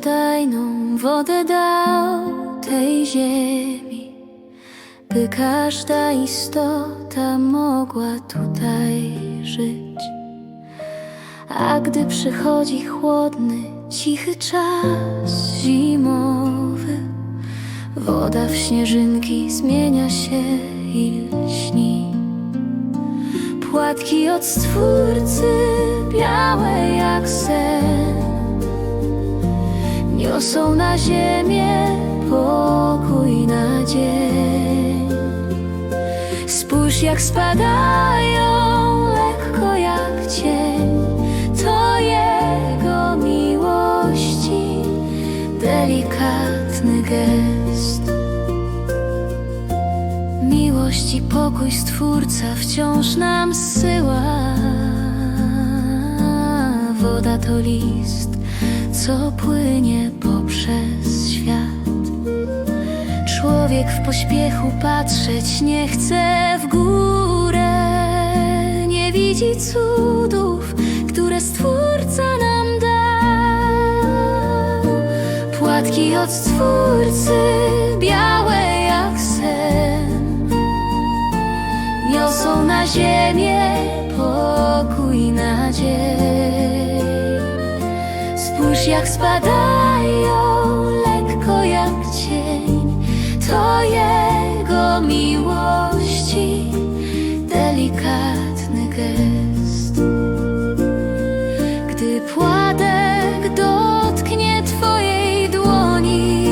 tajną wodę dał tej ziemi, by każda istota mogła tutaj żyć. A gdy przychodzi chłodny, cichy czas zimowy, woda w śnieżynki zmienia się i lśni. Płatki od stwórcy, białe jak sen, niosą na ziemię pokój na dzień. Spójrz jak spadają lekko jak cień, to Jego miłości delikatny gest. Miłość i pokój Stwórca wciąż nam zsyła. Woda to list, co płynie poprzez świat. Człowiek w pośpiechu patrzeć nie chce w górę, nie widzi cudów, które Stwórca nam dał. Płatki od Stwórcy, białe jak sen, niosą na ziemię pokój na Jak spadają lekko jak cień, to Jego miłości delikatny gest. Gdy płatek dotknie Twojej dłoni,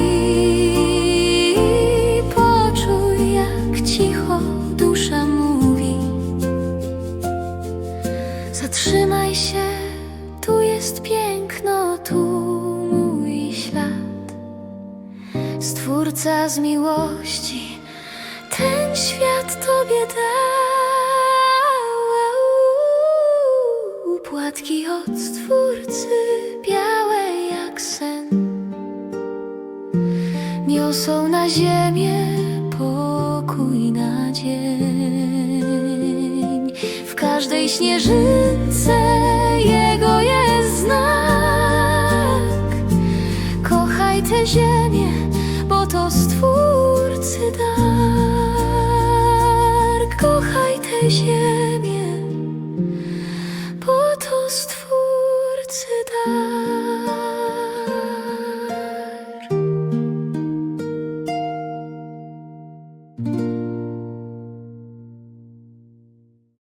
poczuj jak cicho dusza mówi. Zatrzymaj się, jest piękno, tu mój ślad. Stwórca z miłości ten świat Tobie dał. Płatki od Stwórcy, białe jak sen, niosą na ziemię pokój na dzień. W każdej śnieżynce Jego jest Kochaj tę ziemię, bo to Stwórcy dar. Kochaj tę ziemię,